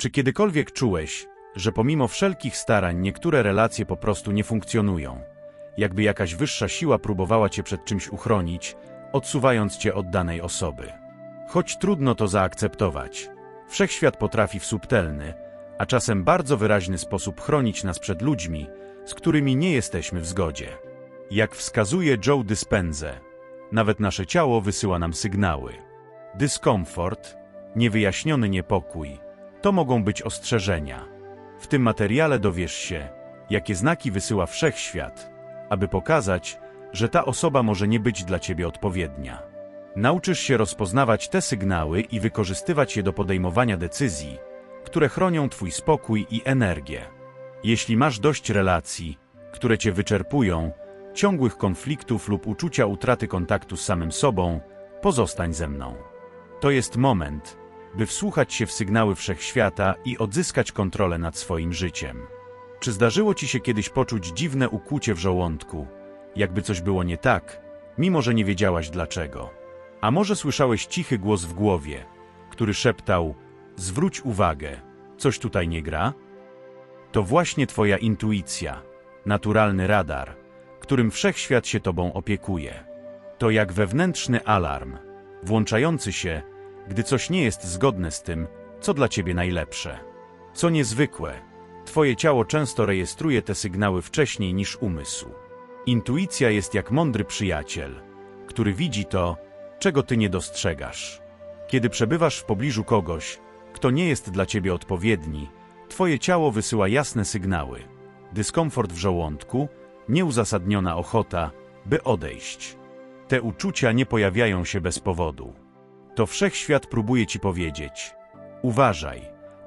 Czy kiedykolwiek czułeś, że pomimo wszelkich starań niektóre relacje po prostu nie funkcjonują? Jakby jakaś wyższa siła próbowała cię przed czymś uchronić, odsuwając cię od danej osoby. Choć trudno to zaakceptować, wszechświat potrafi w subtelny, a czasem bardzo wyraźny sposób chronić nas przed ludźmi, z którymi nie jesteśmy w zgodzie. Jak wskazuje Joe Dispenze, nawet nasze ciało wysyła nam sygnały. Dyskomfort, niewyjaśniony niepokój, to mogą być ostrzeżenia. W tym materiale dowiesz się, jakie znaki wysyła wszechświat, aby pokazać, że ta osoba może nie być dla ciebie odpowiednia. Nauczysz się rozpoznawać te sygnały i wykorzystywać je do podejmowania decyzji, które chronią twój spokój i energię. Jeśli masz dość relacji, które cię wyczerpują, ciągłych konfliktów lub uczucia utraty kontaktu z samym sobą, pozostań ze mną. To jest moment, by wsłuchać się w sygnały wszechświata i odzyskać kontrolę nad swoim życiem. Czy zdarzyło ci się kiedyś poczuć dziwne ukłucie w żołądku, jakby coś było nie tak, mimo że nie wiedziałaś dlaczego? A może słyszałeś cichy głos w głowie, który szeptał: Zwróć uwagę, coś tutaj nie gra? To właśnie Twoja intuicja, naturalny radar, którym wszechświat się Tobą opiekuje. To jak wewnętrzny alarm, włączający się, gdy coś nie jest zgodne z tym, co dla Ciebie najlepsze. Co niezwykłe, Twoje ciało często rejestruje te sygnały wcześniej niż umysł. Intuicja jest jak mądry przyjaciel, który widzi to, czego Ty nie dostrzegasz. Kiedy przebywasz w pobliżu kogoś, kto nie jest dla Ciebie odpowiedni, Twoje ciało wysyła jasne sygnały. Dyskomfort w żołądku, nieuzasadniona ochota, by odejść. Te uczucia nie pojawiają się bez powodu. To wszechświat próbuje ci powiedzieć: Uważaj,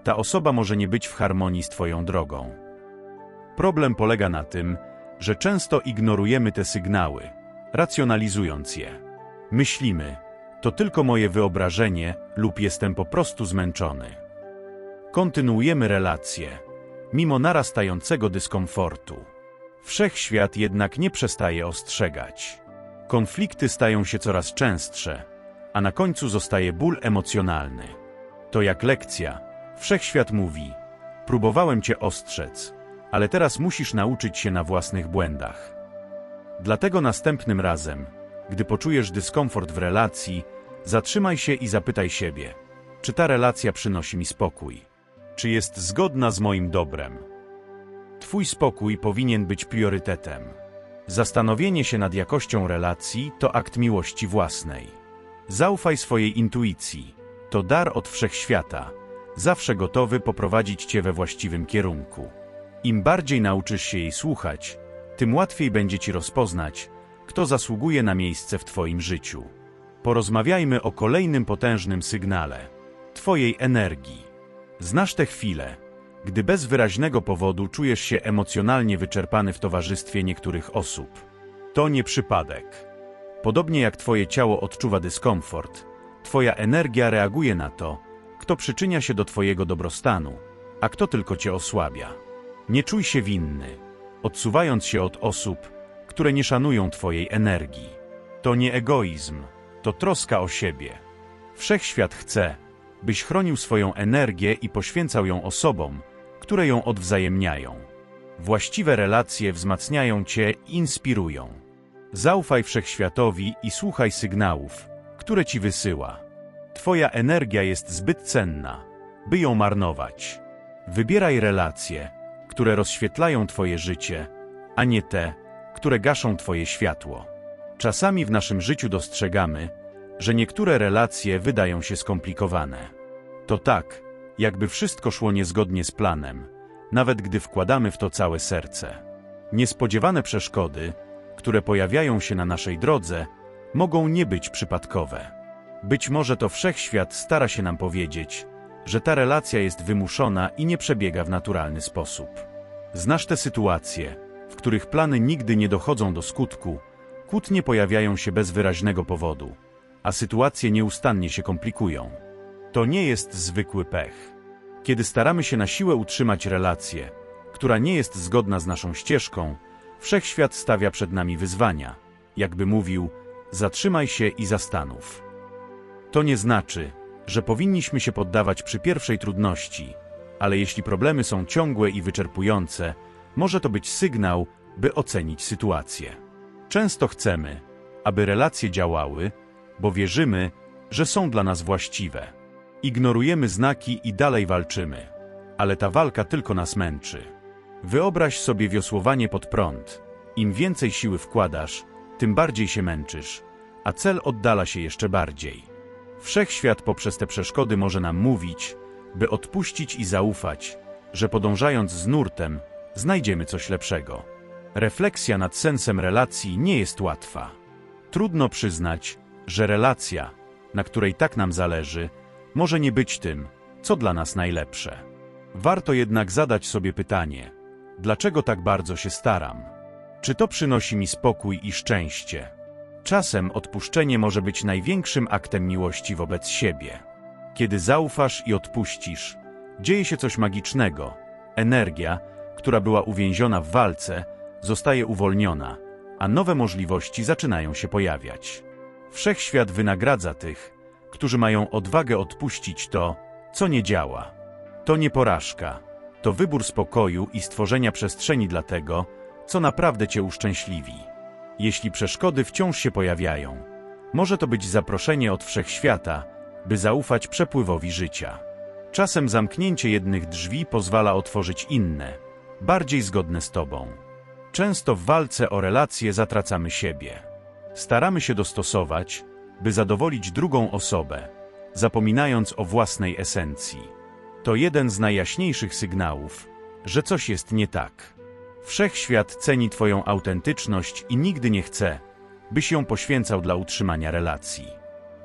ta osoba może nie być w harmonii z Twoją drogą. Problem polega na tym, że często ignorujemy te sygnały, racjonalizując je. Myślimy, to tylko moje wyobrażenie lub jestem po prostu zmęczony. Kontynuujemy relacje, mimo narastającego dyskomfortu. Wszechświat jednak nie przestaje ostrzegać. Konflikty stają się coraz częstsze, a na końcu zostaje ból emocjonalny. To jak lekcja. Wszechświat mówi: Próbowałem cię ostrzec, ale teraz musisz nauczyć się na własnych błędach. Dlatego następnym razem, gdy poczujesz dyskomfort w relacji, zatrzymaj się i zapytaj siebie: czy ta relacja przynosi mi spokój? Czy jest zgodna z moim dobrem? Twój spokój powinien być priorytetem. Zastanowienie się nad jakością relacji to akt miłości własnej. Zaufaj swojej intuicji. To dar od wszechświata, zawsze gotowy poprowadzić cię we właściwym kierunku. Im bardziej nauczysz się jej słuchać, tym łatwiej będzie ci rozpoznać, kto zasługuje na miejsce w twoim życiu. Porozmawiajmy o kolejnym potężnym sygnale twojej energii. Znasz tę chwilę, gdy bez wyraźnego powodu czujesz się emocjonalnie wyczerpany w towarzystwie niektórych osób. To nie przypadek. Podobnie jak Twoje ciało odczuwa dyskomfort, Twoja energia reaguje na to, kto przyczynia się do Twojego dobrostanu, a kto tylko Cię osłabia. Nie czuj się winny, odsuwając się od osób, które nie szanują Twojej energii. To nie egoizm, to troska o siebie. Wszechświat chce, byś chronił swoją energię i poświęcał ją osobom, które ją odwzajemniają. Właściwe relacje wzmacniają Cię i inspirują. Zaufaj wszechświatowi i słuchaj sygnałów, które Ci wysyła. Twoja energia jest zbyt cenna, by ją marnować. Wybieraj relacje, które rozświetlają Twoje życie, a nie te, które gaszą Twoje światło. Czasami w naszym życiu dostrzegamy, że niektóre relacje wydają się skomplikowane. To tak, jakby wszystko szło niezgodnie z planem, nawet gdy wkładamy w to całe serce. Niespodziewane przeszkody, które pojawiają się na naszej drodze, mogą nie być przypadkowe. Być może to wszechświat stara się nam powiedzieć, że ta relacja jest wymuszona i nie przebiega w naturalny sposób. Znasz te sytuacje, w których plany nigdy nie dochodzą do skutku, kłótnie pojawiają się bez wyraźnego powodu, a sytuacje nieustannie się komplikują. To nie jest zwykły pech. Kiedy staramy się na siłę utrzymać relację, która nie jest zgodna z naszą ścieżką, wszechświat stawia przed nami wyzwania. Jakby mówił, zatrzymaj się i zastanów. To nie znaczy, że powinniśmy się poddawać przy pierwszej trudności, Ale jeśli problemy są ciągłe i wyczerpujące, może to być sygnał, by ocenić sytuację. Często chcemy, aby relacje działały, bo wierzymy, że są dla nas właściwe. Ignorujemy znaki i dalej walczymy, ale ta walka tylko nas męczy. Wyobraź sobie wiosłowanie pod prąd. Im więcej siły wkładasz, tym bardziej się męczysz, a cel oddala się jeszcze bardziej. Wszechświat poprzez te przeszkody może nam mówić, by odpuścić i zaufać, że podążając z nurtem, znajdziemy coś lepszego. Refleksja nad sensem relacji nie jest łatwa. Trudno przyznać, że relacja, na której tak nam zależy, może nie być tym, co dla nas najlepsze. Warto jednak zadać sobie pytanie, dlaczego tak bardzo się staram? Czy to przynosi mi spokój i szczęście? Czasem odpuszczenie może być największym aktem miłości wobec siebie. Kiedy zaufasz i odpuścisz, dzieje się coś magicznego. Energia, która była uwięziona w walce, zostaje uwolniona, a nowe możliwości zaczynają się pojawiać. Wszechświat wynagradza tych, którzy mają odwagę odpuścić to, co nie działa. To nie porażka, to wybór spokoju i stworzenia przestrzeni dla tego, co naprawdę Cię uszczęśliwi. Jeśli przeszkody wciąż się pojawiają, może to być zaproszenie od wszechświata, by zaufać przepływowi życia. Czasem zamknięcie jednych drzwi pozwala otworzyć inne, bardziej zgodne z Tobą. Często w walce o relacje zatracamy siebie. Staramy się dostosować, by zadowolić drugą osobę, zapominając o własnej esencji. To jeden z najjaśniejszych sygnałów, że coś jest nie tak. Wszechświat ceni Twoją autentyczność i nigdy nie chce, byś ją poświęcał dla utrzymania relacji.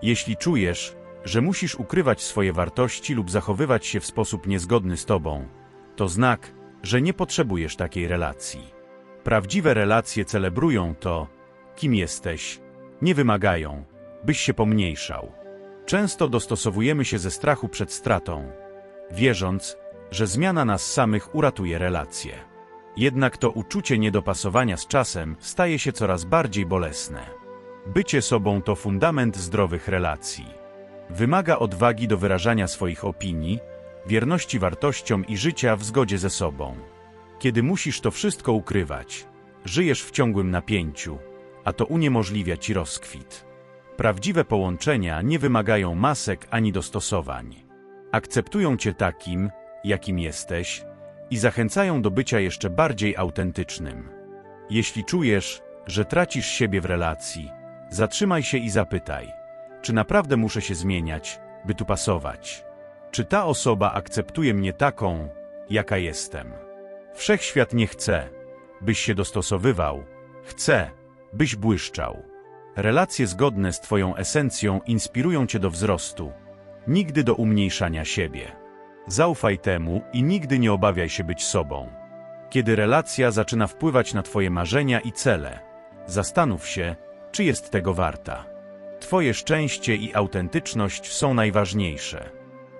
Jeśli czujesz, że musisz ukrywać swoje wartości lub zachowywać się w sposób niezgodny z Tobą, to znak, że nie potrzebujesz takiej relacji. Prawdziwe relacje celebrują to, kim jesteś, nie wymagają, byś się pomniejszał. Często dostosowujemy się ze strachu przed stratą, wierząc, że zmiana nas samych uratuje relacje. Jednak to uczucie niedopasowania z czasem staje się coraz bardziej bolesne. Bycie sobą to fundament zdrowych relacji. Wymaga odwagi do wyrażania swoich opinii, wierności wartościom i życia w zgodzie ze sobą. Kiedy musisz to wszystko ukrywać, żyjesz w ciągłym napięciu, a to uniemożliwia ci rozkwit. Prawdziwe połączenia nie wymagają masek ani dostosowań. Akceptują cię takim, jakim jesteś i zachęcają do bycia jeszcze bardziej autentycznym. Jeśli czujesz, że tracisz siebie w relacji, zatrzymaj się i zapytaj, czy naprawdę muszę się zmieniać, by tu pasować? Czy ta osoba akceptuje mnie taką, jaka jestem? Wszechświat nie chce, byś się dostosowywał, chce, byś błyszczał. Relacje zgodne z Twoją esencją inspirują Cię do wzrostu, nigdy do umniejszania siebie. Zaufaj temu i nigdy nie obawiaj się być sobą. Kiedy relacja zaczyna wpływać na Twoje marzenia i cele, zastanów się, czy jest tego warta. Twoje szczęście i autentyczność są najważniejsze.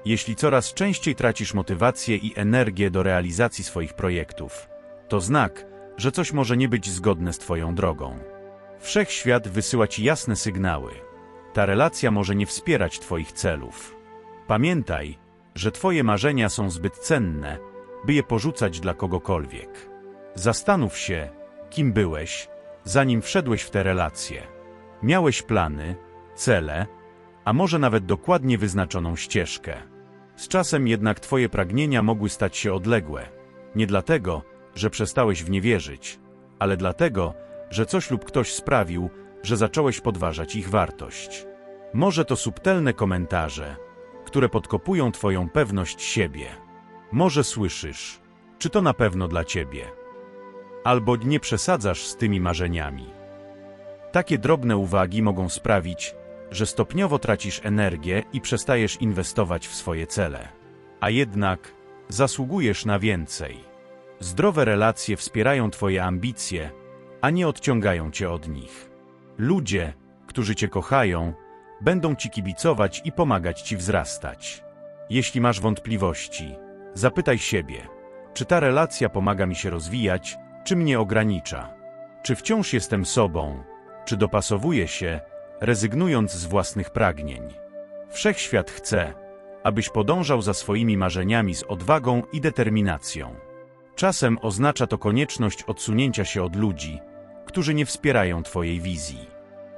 Jeśli coraz częściej tracisz motywację i energię do realizacji swoich projektów, to znak, że coś może nie być zgodne z Twoją drogą. Wszechświat wysyła Ci jasne sygnały. Ta relacja może nie wspierać Twoich celów. Pamiętaj, że Twoje marzenia są zbyt cenne, by je porzucać dla kogokolwiek. Zastanów się, kim byłeś, zanim wszedłeś w te relacje. Miałeś plany, cele, a może nawet dokładnie wyznaczoną ścieżkę. Z czasem jednak Twoje pragnienia mogły stać się odległe. Nie dlatego, że przestałeś w nie wierzyć, ale dlatego, że coś lub ktoś sprawił, że zacząłeś podważać ich wartość. Może to subtelne komentarze, które podkopują Twoją pewność siebie. Może słyszysz, czy to na pewno dla Ciebie. Albo nie przesadzasz z tymi marzeniami. Takie drobne uwagi mogą sprawić, że stopniowo tracisz energię i przestajesz inwestować w swoje cele. A jednak zasługujesz na więcej. Zdrowe relacje wspierają Twoje ambicje, a nie odciągają Cię od nich. Ludzie, którzy Cię kochają, będą Ci kibicować i pomagać Ci wzrastać. Jeśli masz wątpliwości, zapytaj siebie, czy ta relacja pomaga mi się rozwijać, czy mnie ogranicza? Czy wciąż jestem sobą, czy dopasowuję się, rezygnując z własnych pragnień? Wszechświat chce, abyś podążał za swoimi marzeniami z odwagą i determinacją. Czasem oznacza to konieczność odsunięcia się od ludzi, którzy nie wspierają Twojej wizji.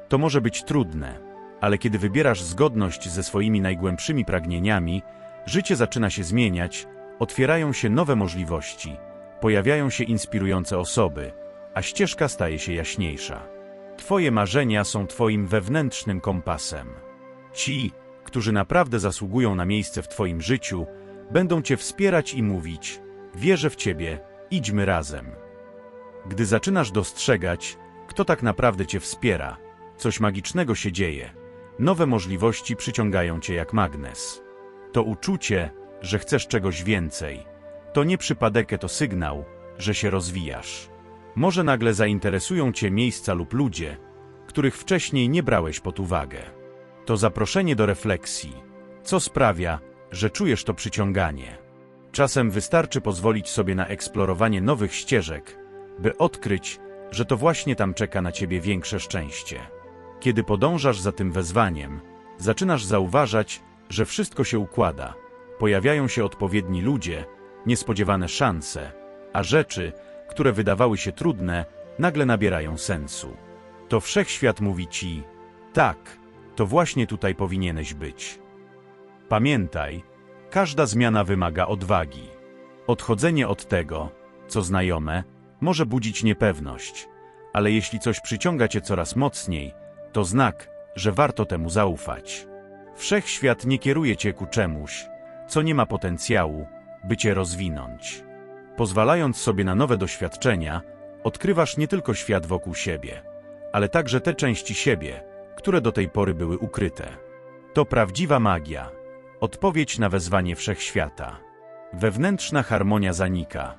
To może być trudne, ale kiedy wybierasz zgodność ze swoimi najgłębszymi pragnieniami, życie zaczyna się zmieniać, otwierają się nowe możliwości, pojawiają się inspirujące osoby, a ścieżka staje się jaśniejsza. Twoje marzenia są Twoim wewnętrznym kompasem. Ci, którzy naprawdę zasługują na miejsce w Twoim życiu, będą Cię wspierać i mówić: Wierzę w Ciebie, idźmy razem. Gdy zaczynasz dostrzegać, kto tak naprawdę Cię wspiera, coś magicznego się dzieje. Nowe możliwości przyciągają Cię jak magnes. To uczucie, że chcesz czegoś więcej. To nie przypadek, to sygnał, że się rozwijasz. Może nagle zainteresują Cię miejsca lub ludzie, których wcześniej nie brałeś pod uwagę. To zaproszenie do refleksji, co sprawia, że czujesz to przyciąganie. Czasem wystarczy pozwolić sobie na eksplorowanie nowych ścieżek, by odkryć, że to właśnie tam czeka na Ciebie większe szczęście. Kiedy podążasz za tym wezwaniem, zaczynasz zauważać, że wszystko się układa. Pojawiają się odpowiedni ludzie, niespodziewane szanse, a rzeczy, które wydawały się trudne, nagle nabierają sensu. To wszechświat mówi ci: tak, to właśnie tutaj powinieneś być. Pamiętaj, każda zmiana wymaga odwagi. Odchodzenie od tego, co znajome, może budzić niepewność, ale jeśli coś przyciąga cię coraz mocniej, to znak, że warto temu zaufać. Wszechświat nie kieruje cię ku czemuś, co nie ma potencjału, by cię rozwinąć. Pozwalając sobie na nowe doświadczenia, odkrywasz nie tylko świat wokół siebie, ale także te części siebie, które do tej pory były ukryte. To prawdziwa magia, odpowiedź na wezwanie wszechświata. Wewnętrzna harmonia zanika,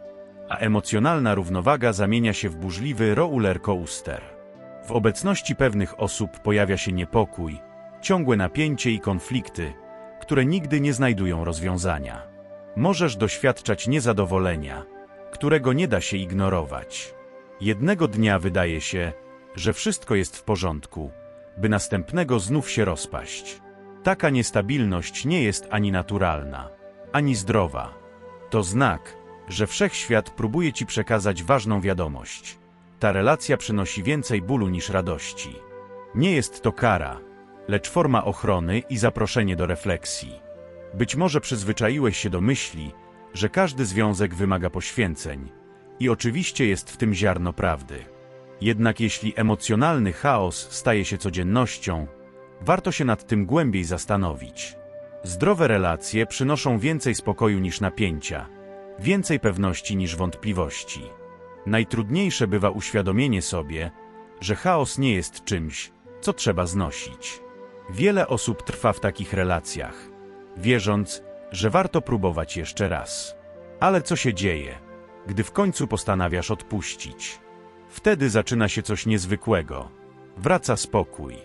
a emocjonalna równowaga zamienia się w burzliwy roller coaster. W obecności pewnych osób pojawia się niepokój, ciągłe napięcie i konflikty, które nigdy nie znajdują rozwiązania. Możesz doświadczać niezadowolenia, którego nie da się ignorować. Jednego dnia wydaje się, że wszystko jest w porządku, by następnego znów się rozpaść. Taka niestabilność nie jest ani naturalna, ani zdrowa. To znak, że wszechświat próbuje ci przekazać ważną wiadomość. Ta relacja przynosi więcej bólu niż radości. Nie jest to kara, lecz forma ochrony i zaproszenie do refleksji. Być może przyzwyczaiłeś się do myśli, że każdy związek wymaga poświęceń, i oczywiście jest w tym ziarno prawdy. Jednak jeśli emocjonalny chaos staje się codziennością, warto się nad tym głębiej zastanowić. Zdrowe relacje przynoszą więcej spokoju niż napięcia, więcej pewności niż wątpliwości. Najtrudniejsze bywa uświadomienie sobie, że chaos nie jest czymś, co trzeba znosić. Wiele osób trwa w takich relacjach, wierząc, że warto próbować jeszcze raz. Ale co się dzieje, gdy w końcu postanawiasz odpuścić? Wtedy zaczyna się coś niezwykłego. Wraca spokój.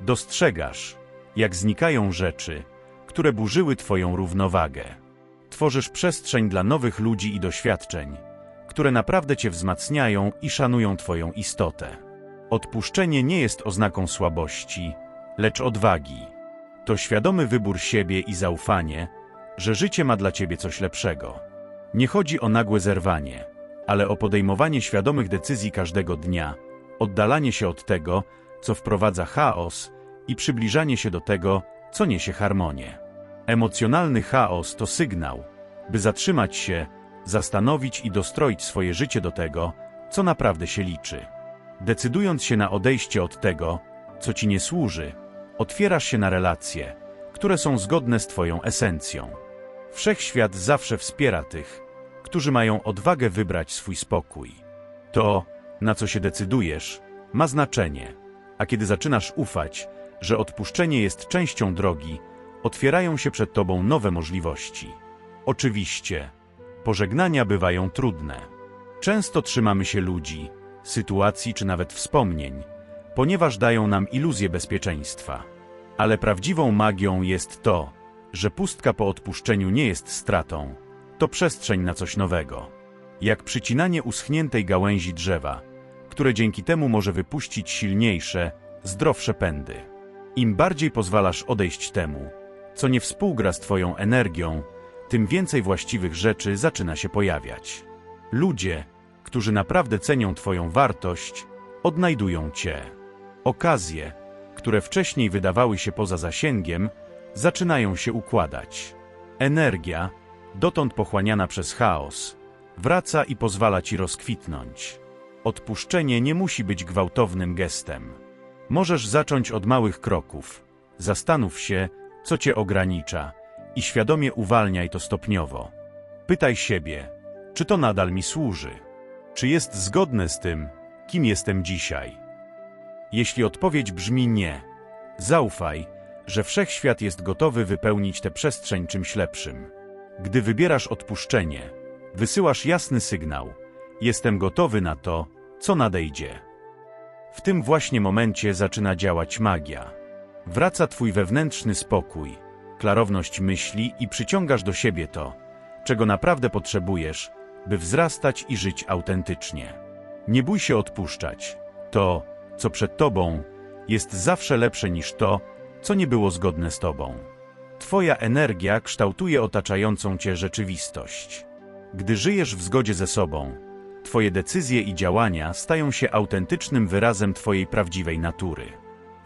Dostrzegasz, jak znikają rzeczy, które burzyły Twoją równowagę. Tworzysz przestrzeń dla nowych ludzi i doświadczeń, które naprawdę Cię wzmacniają i szanują Twoją istotę. Odpuszczenie nie jest oznaką słabości, lecz odwagi. To świadomy wybór siebie i zaufanie, że życie ma dla Ciebie coś lepszego. Nie chodzi o nagłe zerwanie, ale o podejmowanie świadomych decyzji każdego dnia, oddalanie się od tego, co wprowadza chaos i przybliżanie się do tego, co niesie harmonię. Emocjonalny chaos to sygnał, by zatrzymać się, zastanowić i dostroić swoje życie do tego, co naprawdę się liczy. Decydując się na odejście od tego, co ci nie służy, otwierasz się na relacje, które są zgodne z Twoją esencją. Wszechświat zawsze wspiera tych, którzy mają odwagę wybrać swój spokój. To, na co się decydujesz, ma znaczenie, a kiedy zaczynasz ufać, że odpuszczenie jest częścią drogi, otwierają się przed Tobą nowe możliwości. Oczywiście, pożegnania bywają trudne. Często trzymamy się ludzi, sytuacji czy nawet wspomnień, ponieważ dają nam iluzję bezpieczeństwa. Ale prawdziwą magią jest to, że pustka po odpuszczeniu nie jest stratą, to przestrzeń na coś nowego. Jak przycinanie uschniętej gałęzi drzewa, które dzięki temu może wypuścić silniejsze, zdrowsze pędy. Im bardziej pozwalasz odejść temu, co nie współgra z Twoją energią, tym więcej właściwych rzeczy zaczyna się pojawiać. Ludzie, którzy naprawdę cenią Twoją wartość, odnajdują Cię. Okazje, które wcześniej wydawały się poza zasięgiem, zaczynają się układać. Energia, dotąd pochłaniana przez chaos, wraca i pozwala Ci rozkwitnąć. Odpuszczenie nie musi być gwałtownym gestem. Możesz zacząć od małych kroków. Zastanów się, co Cię ogranicza i świadomie uwalniaj to stopniowo. Pytaj siebie, czy to nadal mi służy? Czy jest zgodne z tym, kim jestem dzisiaj? Jeśli odpowiedź brzmi nie, zaufaj, że wszechświat jest gotowy wypełnić tę przestrzeń czymś lepszym. Gdy wybierasz odpuszczenie, wysyłasz jasny sygnał: Jestem gotowy na to, co nadejdzie. W tym właśnie momencie zaczyna działać magia. Wraca twój wewnętrzny spokój, klarowność myśli i przyciągasz do siebie to, czego naprawdę potrzebujesz, by wzrastać i żyć autentycznie. Nie bój się odpuszczać. To, co przed tobą, jest zawsze lepsze niż to, co nie było zgodne z tobą. Twoja energia kształtuje otaczającą cię rzeczywistość. Gdy żyjesz w zgodzie ze sobą, Twoje decyzje i działania stają się autentycznym wyrazem Twojej prawdziwej natury.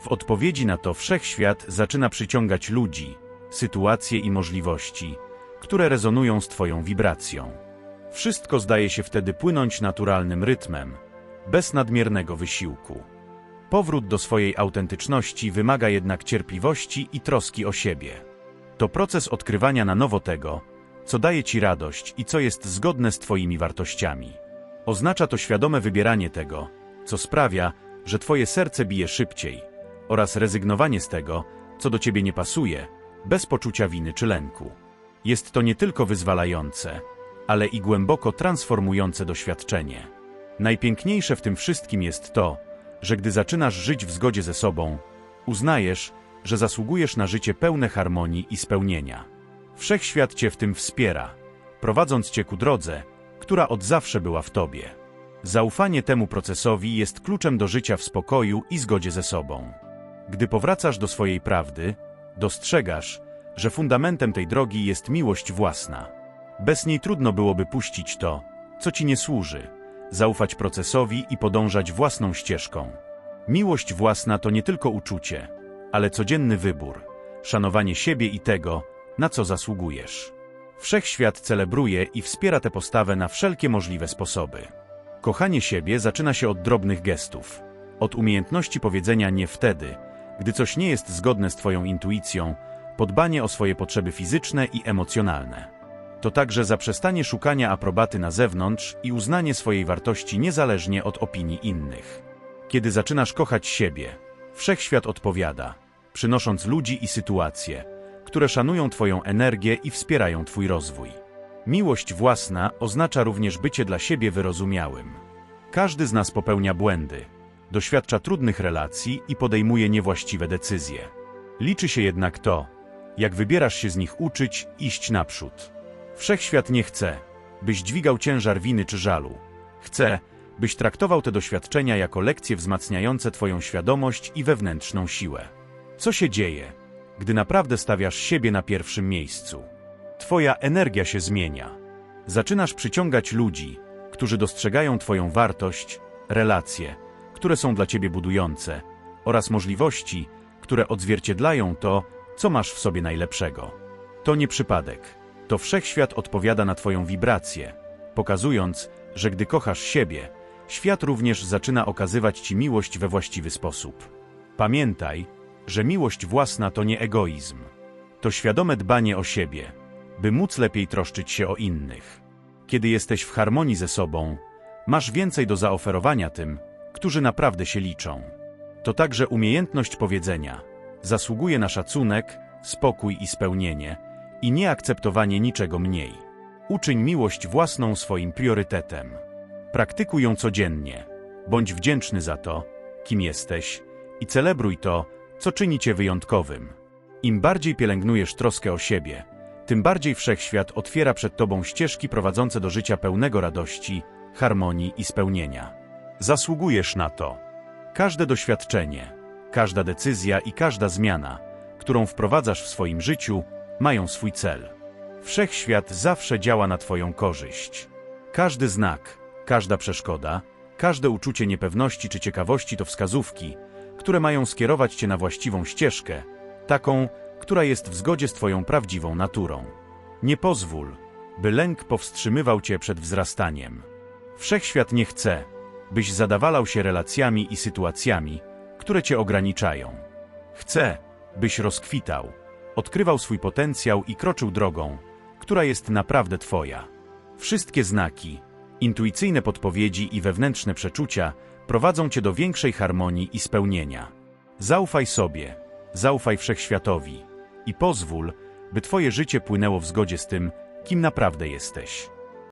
W odpowiedzi na to wszechświat zaczyna przyciągać ludzi, sytuacje i możliwości, które rezonują z Twoją wibracją. Wszystko zdaje się wtedy płynąć naturalnym rytmem, bez nadmiernego wysiłku. Powrót do swojej autentyczności wymaga jednak cierpliwości i troski o siebie. To proces odkrywania na nowo tego, co daje Ci radość i co jest zgodne z Twoimi wartościami. Oznacza to świadome wybieranie tego, co sprawia, że Twoje serce bije szybciej, oraz rezygnowanie z tego, co do Ciebie nie pasuje, bez poczucia winy czy lęku. Jest to nie tylko wyzwalające, ale i głęboko transformujące doświadczenie. Najpiękniejsze w tym wszystkim jest to, że gdy zaczynasz żyć w zgodzie ze sobą, uznajesz, że zasługujesz na życie pełne harmonii i spełnienia. Wszechświat Cię w tym wspiera, prowadząc Cię ku drodze, która od zawsze była w Tobie. Zaufanie temu procesowi jest kluczem do życia w spokoju i zgodzie ze sobą. Gdy powracasz do swojej prawdy, dostrzegasz, że fundamentem tej drogi jest miłość własna. Bez niej trudno byłoby puścić to, co ci nie służy, zaufać procesowi i podążać własną ścieżką. Miłość własna to nie tylko uczucie, ale codzienny wybór, szanowanie siebie i tego, na co zasługujesz. Wszechświat celebruje i wspiera tę postawę na wszelkie możliwe sposoby. Kochanie siebie zaczyna się od drobnych gestów, od umiejętności powiedzenia nie wtedy, gdy coś nie jest zgodne z Twoją intuicją, podbanie o swoje potrzeby fizyczne i emocjonalne. To także zaprzestanie szukania aprobaty na zewnątrz i uznanie swojej wartości niezależnie od opinii innych. Kiedy zaczynasz kochać siebie, wszechświat odpowiada, przynosząc ludzi i sytuacje, które szanują Twoją energię i wspierają Twój rozwój. Miłość własna oznacza również bycie dla siebie wyrozumiałym. Każdy z nas popełnia błędy, doświadcza trudnych relacji i podejmuje niewłaściwe decyzje. Liczy się jednak to, jak wybierasz się z nich uczyć, iść naprzód. Wszechświat nie chce, byś dźwigał ciężar winy czy żalu. Chce, byś traktował te doświadczenia jako lekcje wzmacniające Twoją świadomość i wewnętrzną siłę. Co się dzieje, gdy naprawdę stawiasz siebie na pierwszym miejscu? Twoja energia się zmienia. Zaczynasz przyciągać ludzi, którzy dostrzegają Twoją wartość, relacje, które są dla Ciebie budujące, oraz możliwości, które odzwierciedlają to, co masz w sobie najlepszego. To nie przypadek. To wszechświat odpowiada na Twoją wibrację, pokazując, że gdy kochasz siebie, świat również zaczyna okazywać Ci miłość we właściwy sposób. Pamiętaj, że miłość własna to nie egoizm. To świadome dbanie o siebie, by móc lepiej troszczyć się o innych. Kiedy jesteś w harmonii ze sobą, masz więcej do zaoferowania tym, którzy naprawdę się liczą. To także umiejętność powiedzenia: zasługuje na szacunek, spokój i spełnienie, i nie akceptowanie niczego mniej. Uczyń miłość własną swoim priorytetem. Praktykuj ją codziennie. Bądź wdzięczny za to, kim jesteś, i celebruj to, co czyni cię wyjątkowym. Im bardziej pielęgnujesz troskę o siebie, tym bardziej wszechświat otwiera przed tobą ścieżki prowadzące do życia pełnego radości, harmonii i spełnienia. Zasługujesz na to. Każde doświadczenie, każda decyzja i każda zmiana którą wprowadzasz w swoim życiu, mają swój cel. Wszechświat zawsze działa na Twoją korzyść. Każdy znak, każda przeszkoda, każde uczucie niepewności czy ciekawości to wskazówki, które mają skierować Cię na właściwą ścieżkę, taką, która jest w zgodzie z Twoją prawdziwą naturą. Nie pozwól, by lęk powstrzymywał Cię przed wzrastaniem. Wszechświat nie chce, byś zadawalał się relacjami i sytuacjami, które Cię ograniczają. Chce, byś rozkwitał, odkrywał swój potencjał i kroczył drogą, która jest naprawdę Twoja. Wszystkie znaki, intuicyjne podpowiedzi i wewnętrzne przeczucia prowadzą Cię do większej harmonii i spełnienia. Zaufaj sobie, zaufaj wszechświatowi i pozwól, by Twoje życie płynęło w zgodzie z tym, kim naprawdę jesteś.